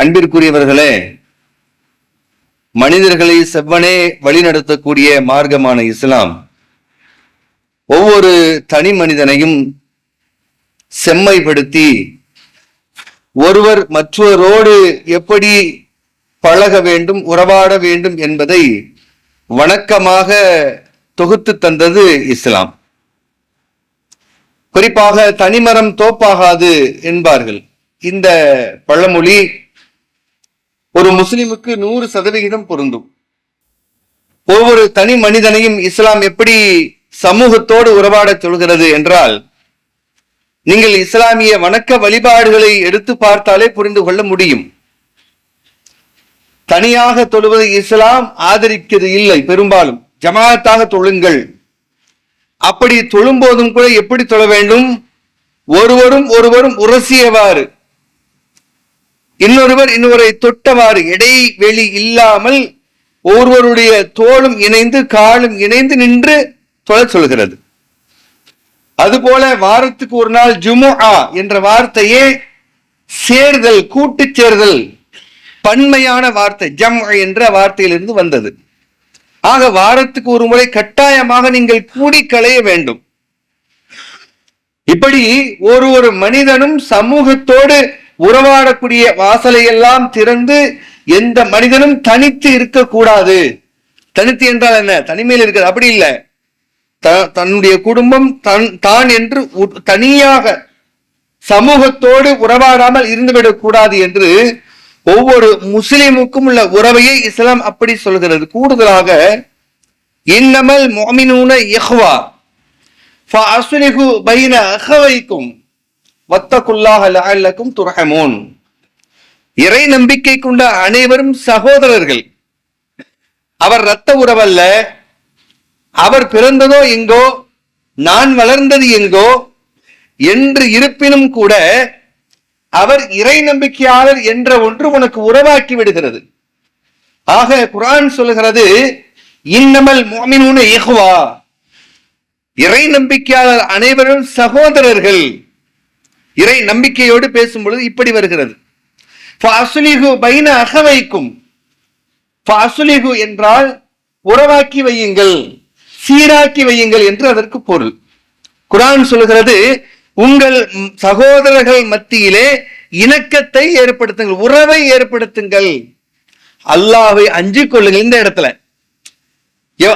அன்பிற்குரியவர்களே மனிதர்களை செவ்வனே வழிநடத்தக்கூடிய மார்க்கமான இஸ்லாம் ஒவ்வொரு தனி மனிதனையும் செம்மைப்படுத்தி ஒருவர் மற்றவரோடு எப்படி பழக வேண்டும் உறவாட வேண்டும் என்பதை வணக்கமாக தொகுத்து தந்தது இஸ்லாம். குறிப்பாக தனிமரம் தோப்பாகாது என்பார்கள். இந்த பழமொழி முஸ்லிமுக்கு நூறு சதவிகிதம் பொருந்தும். ஒவ்வொரு தனி மனிதனையும் இஸ்லாம் எப்படி சமூகத்தோடு உறவாடச் சொல்கிறது என்றால் நீங்கள் இஸ்லாமிய வணக்க வழிபாடுகளை எடுத்து பார்த்தாலே புரிந்து கொள்ள முடியும். தனியாக தொழுவது இஸ்லாம் ஆதரிக்கிறது இல்லை பெரும்பாலும். ஜமாத்தாக தொழுங்கள். அப்படி தொழும்போதும் கூட எப்படி தொழ வேண்டும்? ஒருவரும் ஒருவரும் உரசியவாறு. இன்னொருவர் இன்னொருவரை தொட்டவாறு இடைவெளி இல்லாமல் ஒருவருடைய தோளும் இணைந்து காலும் இணைந்து நின்று தொழ சொல்கிறது. அதுபோல வாரத்துக்கு ஒரு நாள் ஜுமுஆ என்ற வார்த்தையே சேர்தல் கூட்டு சேர்தல் பன்மையான வார்த்தை ஜம் என்ற வார்த்தையிலிருந்து வந்தது. ஆக வாரத்துக்கு ஒரு முறை கட்டாயமாக நீங்கள் கூடி களைய வேண்டும். இப்படி ஒரு ஒரு மனிதனும் சமூகத்தோடு உறவாடக்கூடிய வாசலை எல்லாம் திறந்து எந்த மனிதனும் தனித்து இருக்கக்கூடாது. தனித்து என்றால் என்ன? தனிமையில் இருக்கிறது அப்படி இல்லை. த- தன்னுடைய குடும்பம் தன் தான் என்று உ- தனியாக சமூகத்தோடு உறவாடாமல் இருந்துவிடக் கூடாது என்று ஒவ்வொரு முஸ்லிமுக்கும் உள்ள உறவையை இஸ்லாம் அப்படி சொல்கிறது. கூடுதலாக இன்னமல் முஅமினூன இஹ்வா. ஃபஅஸ்லிஹு பைன அஹவைக்கும். வத்தகுல்லாஹ லஅல்லக்கும் துர்ஹமூன். இறை நம்பிக்கை கொண்ட அனைவரும் சகோதரர்கள். அவர் இரத்த உறவல்ல. அவர் பிறந்ததோ எங்கோ நான் வளர்ந்தது எங்கோ என்று இருப்பினும் கூட அவர் இறை நம்பிக்கையாளர் என்ற ஒன்று உனக்கு உறவாக்கி விடுகிறது. ஆக குரான் சொல்லுகிறது இன்னமல் மோமினு ஏகுவா இறை நம்பிக்கையாளர் அனைவரும் சகோதரர்கள். இறை நம்பிக்கையோடு பேசும் பொழுது இப்படி வருகிறது. அகவைக்கும். என்றால் உறவாக்கி வையுங்கள் சீராக்கி வையுங்கள் என்று அதற்கு பொருள். குரான் சொல்கிறது உங்கள் சகோதரர்கள் மத்தியிலே இணக்கத்தை ஏற்படுத்துங்கள் உறவை ஏற்படுத்துங்கள். அல்லாவை அஞ்சு கொள்ளுங்கள் இந்த இடத்துல.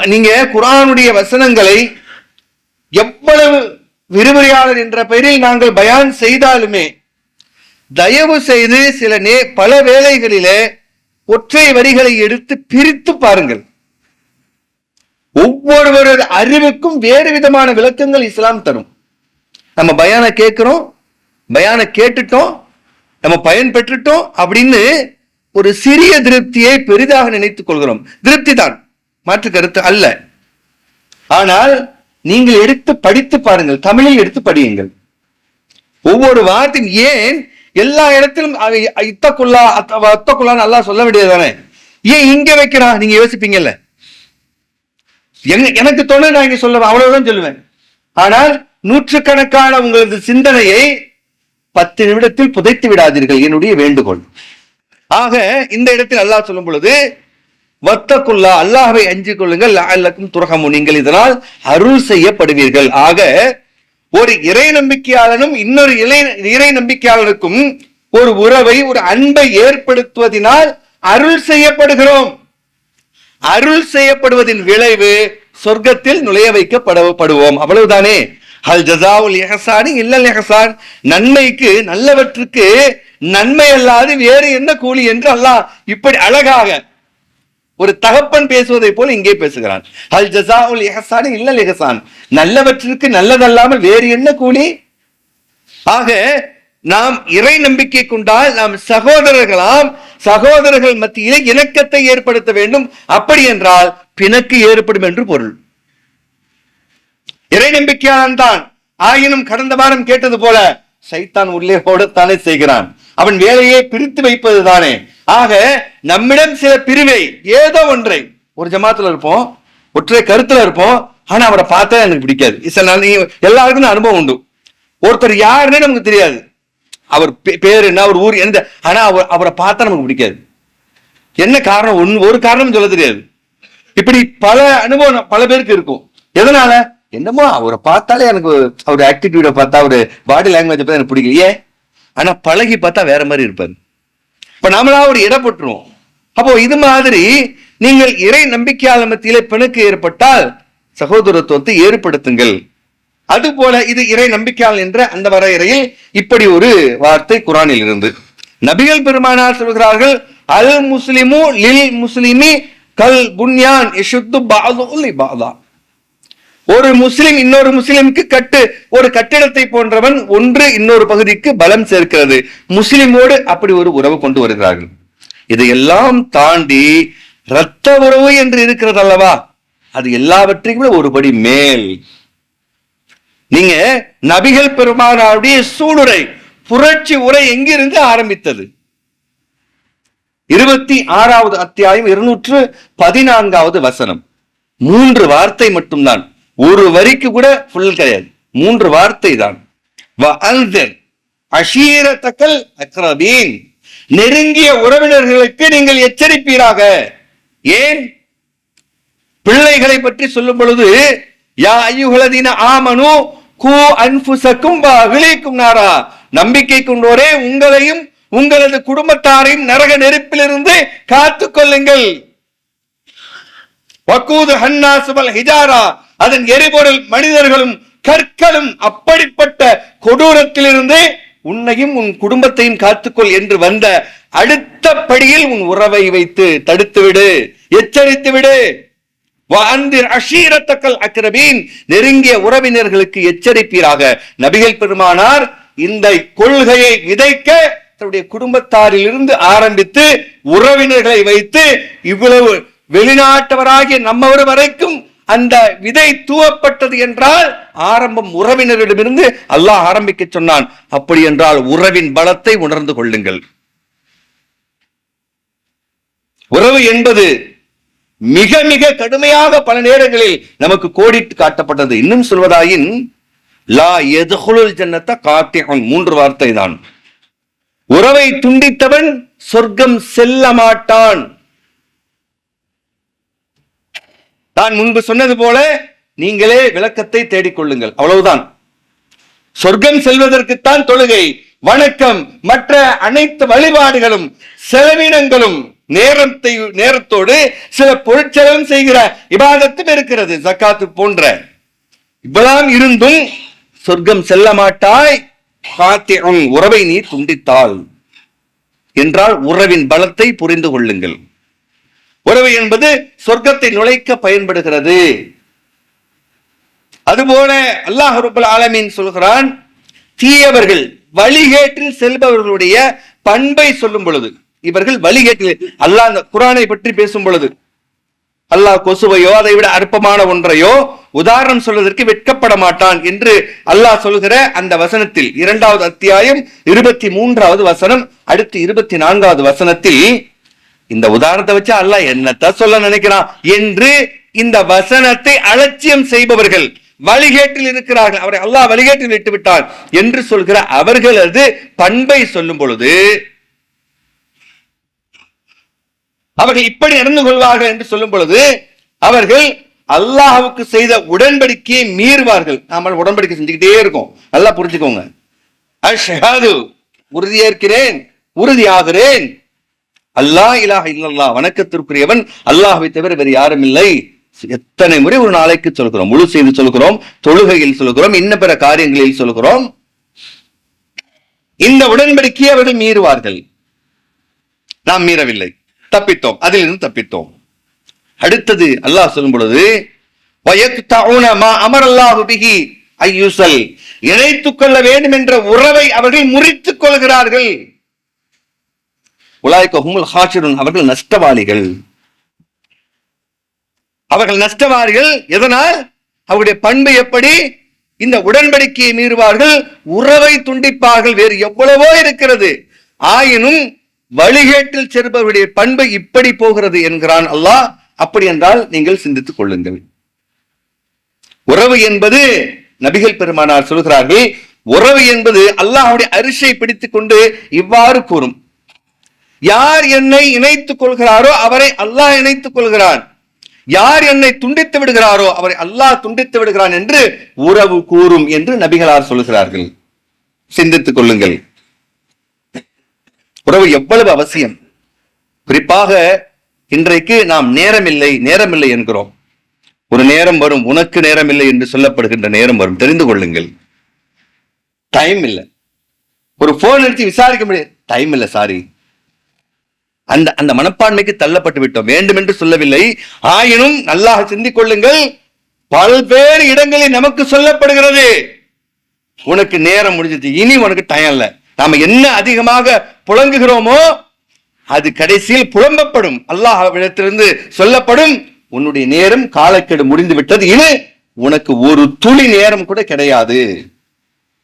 நீங்க குரானுடைய வசனங்களை எவ்வளவு விரிவுரையாளர் என்ற பெயரில் நாங்கள் பயான் செய்தாலுமே தயவு செய்து சில நே பல வேலைகளிலே ஒற்றை வரிகளை எடுத்து பிரித்து பாருங்கள். ஒவ்வொருவரது அறிவுக்கும் வேறு விதமான விளக்கங்கள் இஸ்லாம் தரும். நம்ம பயான கேட்கிறோம் பயான கேட்டுட்டோம் நம்ம பயன் பெற்றுட்டோம் அப்படின்னு ஒரு சிறிய திருப்தியை பெரிதாக நினைத்துக் கொள்கிறோம். திருப்தி தான் மாற்று கருத்து அல்ல. ஆனால் நீங்கள் எடுத்து படித்து பாருங்கள். தமிழில் எடுத்து படியுங்கள். ஒவ்வொரு வார்த்தையும் ஏன் எல்லா இடத்திலும் அவை இத்தக்குள்ளா அத்தக்குள்ளா நல்லா அல்லாஹ் சொல்ல வேண்டியதுதானே? ஏன் இங்க வைக்கிறான் நீங்க யோசிப்பீங்கல்ல? எனக்கு தோணு நான் இங்க சொல்லுவேன். அவ்வளவுதான் சொல்லுவேன். ஆனால் நூற்றுக்கணக்கான உங்களது சிந்தனையை பத்து நிமிடத்தில் புதைத்து விடாதீர்கள். என்னுடைய வேண்டுகோள். ஆக இந்த இடத்தில் அல்லாஹ் சொல்லும் பொழுது வத்தக்குல்லா அல்லாஹை அஞ்சு கொள்ளுங்கள் லஅல்லக்கும் துரகமு நீங்கள் இதனால் அருள் செய்யப்படுவீர்கள். ஆக ஒரு இறை நம்பிக்கையாளனும் இன்னொரு இறை இறை நம்பிக்கையாளனுக்கும் ஒரு உறவை ஒரு அன்பை ஏற்படுத்துவதனால் அருள் செய்யப்படுகிறோம். அருள் செய்யப்படுவதின் விளைவு சொர்க்கத்தில் நுழைய வைக்கப்படப்படுவோம் அவ்வளவுதானே? ஹல் ஜசாவுல் எஹசானி இல்லல் எஹசான். நன்மைக்கு நல்லவற்றுக்கு நன்மை அல்லாது வேறு என்ன கூலி என்று அல்லாஹ் இப்படி அழகாக ஒரு தகப்பன் பேசுவதை போல இங்கே பேசுகிறான். ஹல் உல் எஹசானி இல்ல எஹசான் நல்லவற்றிற்கு நல்லதல்லாமல் வேறு என்ன கூலி? ஆக நாம் இறை நம்பிக்கை கொண்டால் நாம் சகோதரர்களாம் சகோதரர்கள் மத்தியிலே இணக்கத்தை ஏற்படுத்த வேண்டும். அப்படி என்றால் பிணக்கு ஏற்படும் என்று பொருள். இறை நம்பிக்கையாளன் தான். ஆயினும் கடந்த வாரம் கேட்டது போல சைத்தான் உள்ளே ஓடத்தானே செய்கிறான். அவன் வேலையை பிரித்து வைப்பது தானே ஆக நம்மிடம் சில பிரிவை ஏதோ ஒன்றை. ஒரு ஜமாத்துல இருப்போம் ஒற்றை கருத்துல இருப்போம் ஆனா அவரை பார்த்தா எனக்கு பிடிக்காது. நாள் எல்லாருக்கும் அனுபவம் உண்டு. ஒருத்தர் யாருன்னே நமக்கு தெரியாது. அவர் பே- பேர் என்ன அவர் ஊர் எந்த ஆனா அவர் அவரை பார்த்தா நமக்கு பிடிக்காது. என்ன காரணம்? ஒன்று ஒரு காரணம் சொல்ல தெரியாது. இப்படி பல அனுபவம் பல பேருக்கு இருக்கும். எதனால? என்னமோ அவரை பார்த்தாலே எனக்கு அவர் ஆக்டிடியூட பார்த்தா அவரு பாடி லாங்குவேஜ் பார்த்தா எனக்கு பிடிக்கலையே. ஆனா பழகி பார்த்தா வேற மாதிரி இருப்பாரு. இப்ப நாமளா ஒரு இடப்பட்டுருவோம். அப்போ இது மாதிரி நீங்கள் இறை நம்பிக்கையாளர் மத்தியிலே பிணக்கு ஏற்பட்டால் சகோதரத்துவத்தை ஏற்படுத்துங்கள். அதுபோல இது இறை நம்பிக்கையாளர் என்ற அந்த வரையறையில் இப்படி ஒரு வார்த்தை குரானில் இருந்து நபிகள் பெருமானார் சொல்கிறார்கள் அல் முஸ்லிமு லில் முஸ்லிமி கல் புன்யான் இஷுத்து பாது பாதா ஒரு முஸ்லிம் இன்னொரு முஸ்லிமுக்கு கட்டு ஒரு கட்டிடத்தை போன்றவன் ஒன்று இன்னொரு பகுதிக்கு பலம் சேர்க்கிறது. முஸ்லிமோடு அப்படி ஒரு உறவு கொண்டு வருகிறார்கள். இதையெல்லாம் தாண்டி இரத்த உறவு என்று இருக்கிறது அல்லவா? அது எல்லாவற்றையும் விட ஒருபடி மேல். நீங்க நபிகள் பெருமானாருடைய சூளுரை புரட்சி உரை எங்கிருந்து ஆரம்பித்தது? இருபத்தி ஆறாவது அத்தியாயம் இருநூற்று பதினான்காவது வசனம். மூன்று வார்த்தை மட்டும்தான். ஒரு வரிக்கு கூட ஃபுல் கிடையாது. மூன்று வார்த்தை தான் அஷீரத்தக்கல் அக்ரபீன். நெருங்கிய உறவினர்களுக்கு நீங்கள் எச்சரிப்பீராக. ஏன்? பிள்ளைகளை பற்றி சொல்லும் பொழுது யா ஐயுகலதீன ஆமனு கூ அன்புசக்கும் அகிலிக்கும் நாரா. நம்பிக்கை கொண்டோரே உங்களையும் உங்களது குடும்பத்தாரையும் நரக நெருப்பிலிருந்து காத்துக் கொள்ளுங்கள். ஹிஜாரா. அதன் எரிபொருள் மனிதர்களும் கற்களும் அப்படிப்பட்ட கொடூரத்திலிருந்து உன்னையும் உன் குடும்பத்தையும் காத்துக்கொள் என்று வந்த அடுத்த படியில் உன் உறவை வைத்து தடுத்து விடு. எச்சரித்து விடு அஷீரத்தக்கல் அக்ரபீன். நெருங்கிய உறவினர்களுக்கு எச்சரிப்பீராக. நபிகள் பெருமானார் இந்த கொள்கையை விதைக்க தன்னுடைய குடும்பத்தாரிலிருந்து ஆரம்பித்து உறவினர்களை வைத்து இவ்வளவு வெளிநாட்டவராகிய நம்மவர் வரைக்கும் அந்த விதை தூவப்பட்டது என்றால் ஆரம்பம் உறவினரிடமிருந்து அல்லாஹ் ஆரம்பிக்க சொன்னான். அப்படி என்றால் உறவின் பலத்தை உணர்ந்து கொள்ளுங்கள். உறவு என்பது மிக மிக கடுமையாக பல நேரங்களில் நமக்கு கோடிட்டு காட்டப்பட்டது. இன்னும் சொல்வதாயின் லா எதுகுலுல் ஜன்னத்த காத்தியன் மூன்று வார்த்தை தான் உறவை துண்டித்தவன் சொர்க்கம் செல்ல மாட்டான். நான் முன்பு சொன்னது போல நீங்களே விளக்கத்தை தேடிக்கொள்ளுங்கள். அவ்வளவுதான். சொர்க்கம் செல்வதற்குத்தான் தொழுகை வணக்கம் மற்ற அனைத்து வழிபாடுகளும் செலவினங்களும் நேரத்தை நேரத்தோடு சில பொருட்செலவும் செய்கிற இபாதத்தும் இருக்கிறது ஜக்காத்து போன்ற. இவ்வளவு இருந்தும் சொர்க்கம் செல்ல மாட்டாய். உறவை நீ துண்டித்தாள் என்றால் உறவின் பலத்தை புரிந்து கொள்ளுங்கள். உறவு என்பது சொர்க்கத்தை நுழைக்க பயன்படுகிறது. அதுபோல அல்லாஹ் ரபுல் ஆலமீன் சொல்கிறான் தீயவர்கள் வழிகேட்டில் செல்பவர்களுடைய பண்பை சொல்லும் பொழுது இவர்கள் வழிகேட்டில் அல்லாஹ் அந்த குரானை பற்றி பேசும் பொழுது அல்லாஹ் கொசுவையோ அதை விட அற்பமான ஒன்றையோ உதாரணம் சொல்வதற்கு வெட்கப்பட மாட்டான் என்று அல்லாஹ் சொல்கிற அந்த வசனத்தில் இரண்டாவது அத்தியாயம் இருபத்தி மூன்றாவது வசனம் அடுத்து இருபத்தி நான்காவது வசனத்தில் இந்த உதாரணத்தை வச்சு அல்லாஹ் என்னத்த சொல்ல நினைக்கிறான்? என்று இந்த வசனத்தை அலட்சியம் செய்பவர்கள் வழிகேட்டில் இருக்கிறார்கள். அவரை அல்லாஹ் வழிகேட்டில் விட்டு விட்டான் என்று சொல்கிற அவர்களது பண்பை சொல்லும் பொழுது அவர்கள் இப்படி நடந்து கொள்வார்கள் என்று சொல்லும் பொழுது அவர்கள் அல்லாஹ்வுக்கு செய்த உடன்படிக்கையை மீறுவார்கள். நாம உடன்படிக்கை செஞ்சுக்கிட்டே இருக்கோம். நல்லா புரிஞ்சுக்கோங்க. உறுதியேற்கிறேன் உறுதியாகிறேன். அல்லாஹ் இலாஹ இல்லல்லா வணக்கத்திற்குரியவன். அல்லாஹை தவிர வேறு யாரும் இல்லை. எத்தனை முறை ஒரு நாளைக்கு சொல்கிறோம் முழு செய்து சொல்கிறோம் தொழுகையில் சொல்கிறோம் இன்ன பிற காரியங்களில் சொல்கிறோம். இந்த உடன்படிக்கையை அவர்கள் மீறுவார்கள். நாம் மீறவில்லை. தப்பித்தோம் அதிலிருந்து தப்பித்தோம். அடுத்தது அல்லாஹ் சொல்லும் பொழுது வயக்தஊன மா அமரல்லாஹு இணைத்துக் கொள்ள வேண்டும் என்ற உறவை அவர்கள் முறித்துக் கொள்கிறார்கள். உலாய்க்க ஹுமுல் ஹாஷிருன் அவர்கள் நஷ்டவாளிகள். அவர்கள் நஷ்டவாளிகள் எதனால்? அவருடைய பண்பு எப்படி? இந்த உடன்படிக்கையை மீறுவார்கள் உறவை துண்டிப்பார்கள் வேறு எவ்வளவோ இருக்கிறது. ஆயினும் வழிகேட்டில் செல்பவருடைய பண்பு இப்படி போகிறது என்கிறான் அல்லாஹ். அப்படி என்றால் நீங்கள் சிந்தித்துக் கொள்ளுங்கள். உறவு என்பது நபிகள் பெருமானார் சொல்கிறார்கள் உறவு என்பது அல்லாஹுடைய அரிசை பிடித்துக் கொண்டு இவ்வாறு கூறும். யார் என்னை இணைத்துக் கொள்கிறாரோ அவரை அல்லாஹ் இணைத்துக் கொள்கிறான். யார் என்னை துண்டித்து விடுகிறாரோ அவரை அல்லாஹ் துண்டித்து விடுகிறான் என்று உறவு கூறும் என்று நபிகளார் சொல்லுகிறார்கள் சிந்தித்துக் கொள்ளுங்கள். உறவு எவ்வளவு அவசியம்? குறிப்பாக இன்றைக்கு நாம் நேரமில்லை நேரமில்லை என்கிறோம். ஒரு நேரம் வரும் உனக்கு நேரமில்லை என்று சொல்லப்படுகின்ற நேரம் வரும். தெரிந்து கொள்ளுங்கள். டைம் இல்லை. ஒரு போன் எடுத்து விசாரிக்க முடியாது. டைம் இல்லை சாரி அந்த அந்த மனப்பான்மைக்கு தள்ளப்பட்டு விட்டோம். வேண்டும் என்று சொல்லவில்லை. ஆயினும் நல்லாக சிந்திக்கொள்ளுங்கள் பல்வேறு இடங்களில் நமக்கு சொல்லப்படுகிறது. உனக்கு நேரம் முடிஞ்சது இனி உனக்கு டைம் இல்ல. நாம என்ன அதிகமாக புழங்குகிறோமோ அது கடைசியில் புலம்பப்படும். அல்லாஹ்விடத்திலிருந்து சொல்லப்படும். உன்னுடைய நேரம் காலக்கெடு முடிந்து விட்டது. இனி உனக்கு ஒரு துளி நேரம் கூட கிடையாது.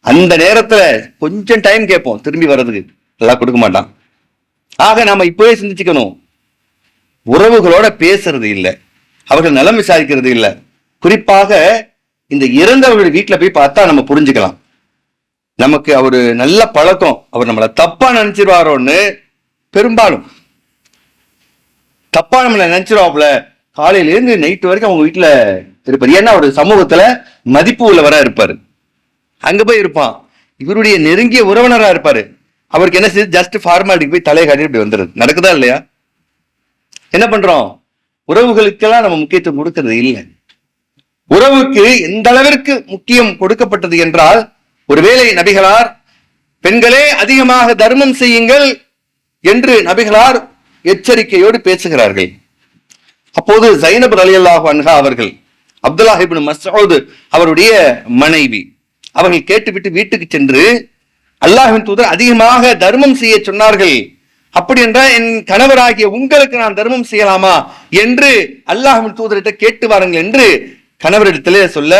அந்த நேரத்துல கொஞ்சம் டைம் கேட்போம். திரும்பி வர்றதுக்கு. எல்லாம் கொடுக்க மாட்டான். ஆக நாம இப்பவே சிந்திச்சுக்கணும். உறவுகளோட பேசுறது இல்லை. அவர்கள் நலம் விசாரிக்கிறது இல்லை. குறிப்பாக இந்த இறந்தவர்கள் வீட்டில் போய் பார்த்தா நம்ம புரிஞ்சுக்கலாம். நமக்கு அவர் நல்ல பழக்கம். அவர் நம்மளை தப்பா நினைச்சிருவாரோன்னு பெரும்பாலும். தப்பா நம்மளை நினைச்சிருவாப்புல. காலையிலேருந்து நைட் வரைக்கும் அவங்க வீட்டில் இருப்பார். ஏன்னா அவர் சமூகத்தில் மதிப்பு உள்ளவராக இருப்பார். அங்கே போய் இருப்பான். இவருடைய நெருங்கிய உறவினராக இருப்பார். அவருக்கு என்ன செய்யுது ஜஸ்ட் ஃபார்மாலிட்டிக்கு போய் தலையை காட்டி இப்படி வந்துடுது நடக்குதா இல்லையா? என்ன பண்றோம்? உறவுகளுக்கெல்லாம் நம்ம முக்கியத்துவம் கொடுக்கறது இல்லை. உறவுக்கு எந்த அளவிற்கு முக்கியம் கொடுக்கப்பட்டது என்றால் ஒருவேளை நபிகளார் பெண்களே அதிகமாக தர்மம் செய்யுங்கள் என்று நபிகளார் எச்சரிக்கையோடு பேசுகிறார்கள். அப்போது ஜைனப் ரலியல்லாஹு அன்ஹா அவர்கள் அப்துல்லாஹிபின் இப்னு அவருடைய மனைவி அவர்கள் கேட்டுவிட்டு வீட்டுக்கு சென்று அல்லாஹின் தூதர் அதிகமாக தர்மம் செய்ய சொன்னார்கள். அப்படி என்றால் என் கணவராகிய உங்களுக்கு நான் தர்மம் செய்யலாமா என்று அல்லாஹின் தூதரிட்ட கேட்டு வாருங்கள் என்று கணவரிடத்திலே சொல்ல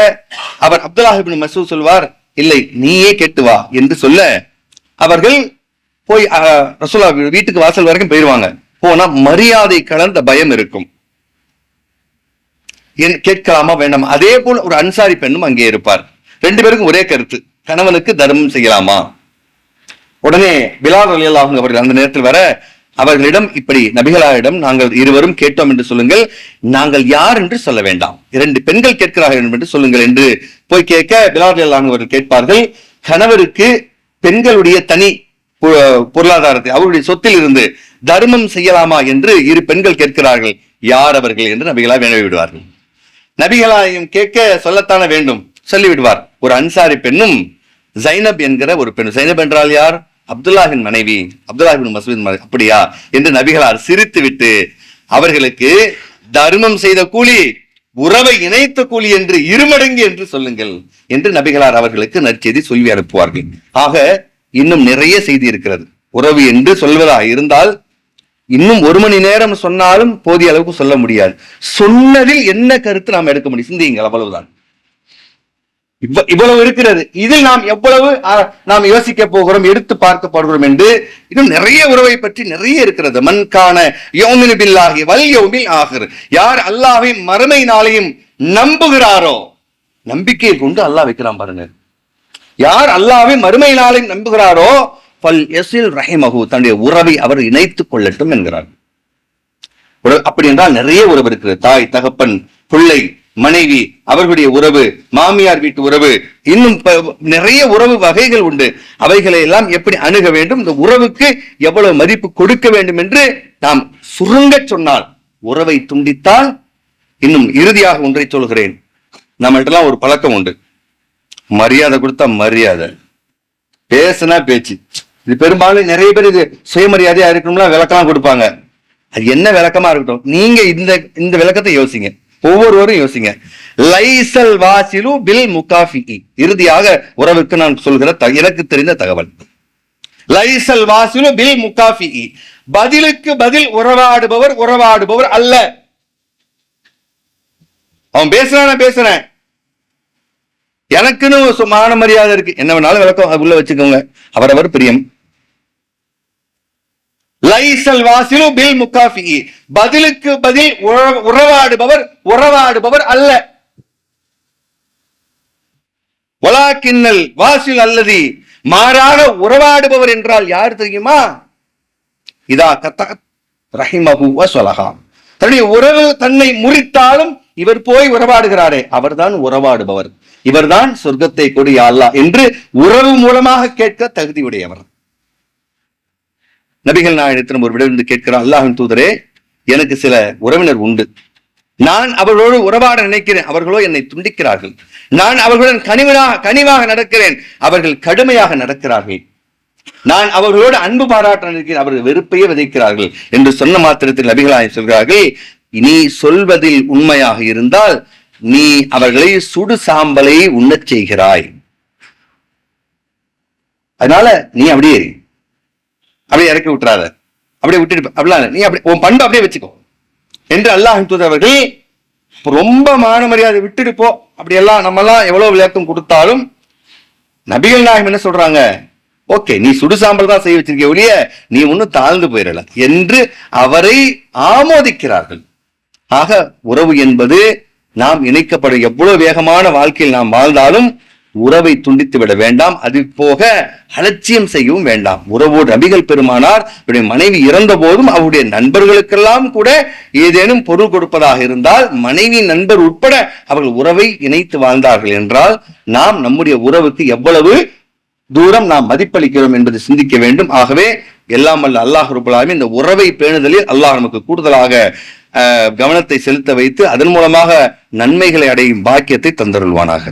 அவர் அப்துல்லாஹிபின் மசூத் சொல்வார் இல்லை நீயே கேட்டு வா என்று சொல்ல அவர்கள் போய் அஹ், ரசூலா வீட்டுக்கு வாசல் வரைக்கும் போயிருவாங்க. போனா மரியாதை கலந்த பயம் இருக்கும். என் கேட்கலாமா வேண்டாமா? அதே போல் ஒரு அன்சாரி பெண்ணும் அங்கே இருப்பார். ரெண்டு பேருக்கும் ஒரே கருத்து கணவனுக்கு தர்மம் செய்யலாமா? உடனே பிலால் அலியல்லாஹு அவர்கள் அந்த நேரத்தில் வர அவர்களிடம் இப்படி நபிகளாரிடம் நாங்கள் இருவரும் கேட்டோம் என்று சொல்லுங்கள் நாங்கள் யார் என்று சொல்ல வேண்டாம். இரண்டு பெண்கள் கேட்கிறார்கள் என்று சொல்லுங்கள் என்று போய் கேட்க பிலால் அலியல்லாஹு அவர்கள் கேட்பார்கள் கணவருக்கு பெண்களுடைய தனி பொ- பொருளாதாரத்தை அவருடைய சொத்தில் இருந்து தர்மம் செய்யலாமா என்று இரு பெண்கள் கேட்கிறார்கள் யார் அவர்கள் என்று நபிகளா வினவி விடுவார்கள். நபிகளாயும் கேட்க சொல்லத்தான வேண்டும் சொல்லிவிடுவார். ஒரு அன்சாரி பெண்ணும் ஜைனப் என்கிற ஒரு பெண். ஜைனப் என்றால் யார்? அப்துல்லாஹின் மனைவி. அப்துல்லாஹின் மசூதின் மனைவி. அப்படியா? என்று நபிகளார் சிரித்துவிட்டு அவர்களுக்கு தர்மம் செய்த கூலி உறவை இணைத்த கூலி என்று இருமடங்கு என்று சொல்லுங்கள் என்று நபிகளார் அவர்களுக்கு நற்செய்தி சொல்லி அனுப்புவார்கள். ஆக இன்னும் நிறைய செய்தி இருக்கிறது. உறவு என்று சொல்வதாக இருந்தால் இன்னும் ஒரு மணி நேரம் சொன்னாலும் போதிய அளவுக்கு சொல்ல முடியாது. சொன்னதில் என்ன கருத்து நாம் எடுக்க முடியும்? சிந்தியுங்கள் அவ்வளவுதான். இவ்வளவு இருக்கிறது. இதில் நாம் எவ்வளவு நாம் யோசிக்க போகிறோம் எடுத்து பார்க்க போகிறோம் என்று இன்னும் நிறைய உறவை பற்றி நிறைய இருக்கிறது. மண்கான யோமினு பில்லாகி வல் யோமில் ஆகிர் யார் அல்லாவை மறுமை நாளையும் நம்புகிறாரோ நம்பிக்கையை கொண்டு அல்லாஹ் வைக்கிறான் பாருங்க. யார் அல்லாவை மறுமை நாளையும் நம்புகிறாரோ பல் எசில் ரஹிமஹு தன்னுடைய உறவை அவர் இணைத்துக் கொள்ளட்டும் என்கிறார் அப்படி என்றால் நிறைய உறவு இருக்கிறது. தாய் தகப்பன் பிள்ளை மனைவி அவர்களுடைய உறவு மாமியார் வீட்டு உறவு இன்னும் நிறைய உறவு வகைகள் உண்டு. அவைகளை எல்லாம் எப்படி அணுக வேண்டும்? இந்த உறவுக்கு எவ்வளவு மதிப்பு கொடுக்க வேண்டும் என்று நாம் சுருங்கச் சொன்னால் உறவை துண்டித்தால் இன்னும் இறுதியாக ஒன்றை சொல்கிறேன். நம்மள்ட்டலாம் ஒரு பழக்கம் உண்டு. மரியாதை கொடுத்தா மரியாதை. பேசுனா பேச்சு. இது பெரும்பாலும் நிறைய பேர் இது சுயமரியாதையா இருக்கணும்னா விளக்கம் கொடுப்பாங்க. அது என்ன விளக்கமா இருக்கட்டும். நீங்க இந்த இந்த விளக்கத்தை யோசிங்க. ஒவ்வொருவரும் யோசிங்க. லைசல் வாசிலு பில் முகாஃபி இறுதியாக உறவுக்கு நான் சொல்கிற எனக்கு தெரிந்த தகவல். லைசல் வாசிலு பில் முகாஃபி பதிலுக்கு பதில் உறவாடுபவர் உறவாடுபவர் அல்ல. அவன் பேசுறான் நான் பேசுறேன் எனக்குன்னு மான மரியாதை இருக்கு. என்ன வேணாலும் விளக்கம் உள்ள வச்சுக்கோங்க. அவரவர் பிரியம். லைசல் வாசிலு பில் முகாஃபி பதிலுக்கு பதில் உறவாடுபவர் உறவாடுபவர் அல்ல. கிண்ணல் வாசில் அல்லது. மாறாக உறவாடுபவர் என்றால் யார் தெரியுமா? இதா கத்தா ரஹிமஹு சொலகாம் தன்னுடைய உறவு தன்னை முறித்தாலும் இவர் போய் உறவாடுகிறாரே. அவர்தான் உறவாடுபவர். இவர்தான் சொர்க்கத்தை கொடு அல்லா அல்லாஹ் என்று உறவு மூலமாக கேட்க தகுதியுடையவர். நபிகள் நாயகத்திடம் ஒரு விடவிருந்து கேட்கிறார் அல்லாஹின் தூதரே எனக்கு சில உறவினர் உண்டு. நான் அவர்களோடு உறவாட நினைக்கிறேன். அவர்களோ என்னை துண்டிக்கிறார்கள். நான் அவர்களுடன் கனிவனாக கனிவாக நடக்கிறேன். அவர்கள் கடுமையாக நடக்கிறார்கள். நான் அவர்களோடு அன்பு பாராட்ட நினைக்கிறேன். அவர்கள் வெறுப்பையே விதைக்கிறார்கள். என்று சொன்ன மாத்திரத்தில் நபிகளாய் சொல்கிறார்கள் நீ சொல்வதில் உண்மையாக இருந்தால் நீ அவர்களை சுடு சாம்பலை உண்ணச் செய்கிறாய். அதனால நீ அப்படியே அப்படியே இறக்கி விட்டுறாத. அப்படியே விட்டுட்டு அப்படிலாம் நீ அப்படி உன் பண்பு அப்படியே வச்சுக்கோ. என்று அல்லாஹ் தூதவர்கள் ரொம்ப மான மரியாதை விட்டுட்டு போ. அப்படியெல்லாம் நம்மெல்லாம் எவ்வளவு விளையாட்டும் கொடுத்தாலும் நபிகள் நாயகம் என்ன சொல்றாங்க? ஓகே நீ சுடு சாம்பல் தான் செய்ய வச்சிருக்க ஒழிய நீ ஒன்னும் தாழ்ந்து போயிடல என்று அவரை ஆமோதிக்கிறார்கள். ஆக உறவு என்பது நாம் இணைக்கப்படும் எவ்வளவு வேகமான வாழ்க்கையில் நாம் வாழ்ந்தாலும் உறவை துண்டித்து விட வேண்டாம் அது போக அலட்சியம் செய்யவும் வேண்டாம். உறவோடு நபிகள் பெருமானார் இவருடைய மனைவி இறந்த போதும் அவருடைய நண்பர்களுக்கெல்லாம் கூட ஏதேனும் பொருள் கொடுப்பதாக இருந்தால் மனைவி நண்பர் உட்பட அவர்கள் உறவை இணைத்து வாழ்ந்தார்கள் என்றால் நாம் நம்முடைய உறவுக்கு எவ்வளவு தூரம் நாம் மதிப்பளிக்கிறோம் என்பதை சிந்திக்க வேண்டும். ஆகவே எல்லாம் அல்ல அல்லாஹ் ரபுல்லாலுமே இந்த உறவை பேணுதலில் அல்லாஹ் நமக்கு கூடுதலாக கவனத்தை செலுத்த வைத்து அதன் மூலமாக நன்மைகளை அடையும் பாக்கியத்தை தந்தருள்வானாக.